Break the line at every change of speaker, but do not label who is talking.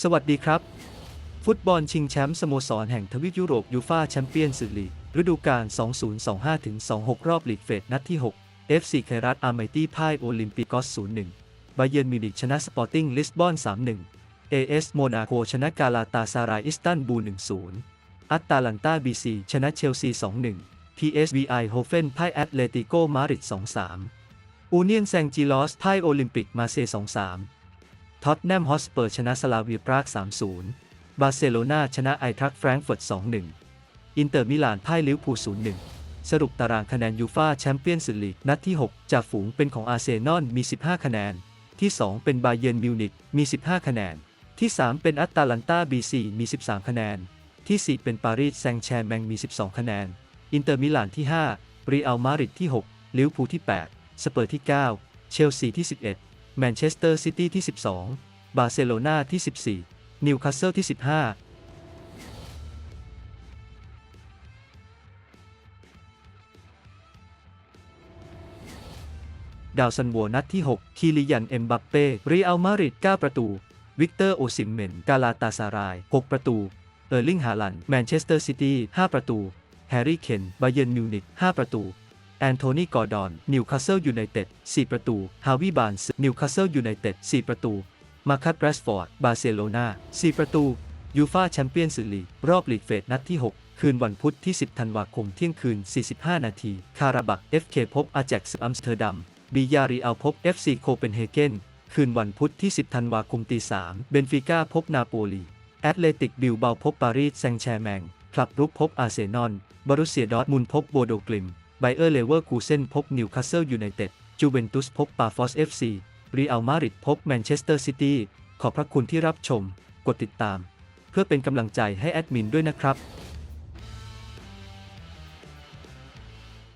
สวัสดีครับ ฟุตบอลชิงแชมป์สโมสรแห่งทวีปยุโรปยูฟาแชมเปี้ยนส์ลีกฤดูกาล 2025-26 รอบลีกเฟสนัดที่ 6 FC ไครัตอาร์ไมตี้พ่ายโอลิมปิกอส 0-1 บาเยิร์นมิวนิกชนะสปอร์ติ้งลิสบอน 3-1 AS โมนาโกชนะกาลาตาซารายอิสตันบูล 1-0 อัตตาลันตาบีซีชนะเชลซี 2-1 PSV ไอโฮเฟนพ่ายแอตเลติโกมาดริด 2-3 อูเนียนแซงจิลอสพ่ายโอลิมปิกมาเซ 2-3 ท็อตแนมฮอสเปอร์ชนะสลาเวียปราก 3-0 บาร์เซโลนาชนะไอทรัคแฟรงก์เฟิร์ต 2-1 อินเตอร์มิลานพ่ายลิเวอร์พูล 0-1 สรุปตารางคะแนนยูฟาแชมเปี้ยนส์ลีกนัดที่ 6 จากฝูงเป็นของอาร์เซนอลมี 15 คะแนน ที่ 2 เป็นบาเยิร์นมิวนิกมี 15 คะแนน ที่ 3 เป็นอัตตาลันตาบีซีมี 13 คะแนน ที่ 4 เป็นปารีสแซงต์แชร์แมงมี 12 คะแนน อินเตอร์มิลานที่5รีอัลมาดริดที่6ลิเวอร์พูลที่8สเปอร์ที่ 9 เชลซีที่ 11 แมนเชสเตอร์ซิตี้ที่ 12 บาร์เซโลนาที่ 14 นิวคาสเซิลที่ 15ดาวซันโวนัดที่ 6คีริยัน เอ็มบัปเป้ รีอัลมาดริด 9 ประตู วิกเตอร์ โอซิมเมน กาลาตาซาราย 6 ประตู เออร์ลิง ฮาลัน แมนเชสเตอร์ซิตี้ 5 ประตู แฮร์รี่ เคน บาเยิร์น มิวนิก 5 ประตู แอนโทนีกอร์ดอน นิวคาสเซิลยูไนเต็ด 4 ประตู ฮาวิบานส์นิวคาสเซิลยูไนเต็ด 4 ประตู มาคัตแรสฟอร์ด บาร์เซโลนา4 ประตู ยูฟาแชมเปี้ยนส์ลีก รอบลีกเฟสนัดที่ 6คืนวันพุธที่ 10 ธันวาคม เที่ยงคืน 45 นาที คาราบัก FK พบอาแจ็กซ์อัมสเตอร์ดัม บียารีอัลพบ FC โคเปนเฮเกน คืนวันพุธที่ 10 ธันวาคมตี3เบนฟิก้าพบนาโปลี แอตเลติกบิลเบาพบปารีสแซงแชร์แมง คลับรุกพบอาร์เซนอล บรุเซียดอร์ทมุนพบโบโดกลิม ไบเออร์เลเวอร์คูเซนพบนิวคาสเซิลยูไนเต็ดจูเวนตุสพบปาฟอส FC รีอัลมาริดพบแมนเชสเตอร์ซิตี้ขอบพระคุณที่รับชม กดติดตาม เพื่อเป็นกำลังใจให้แอดมินด้วยนะครับ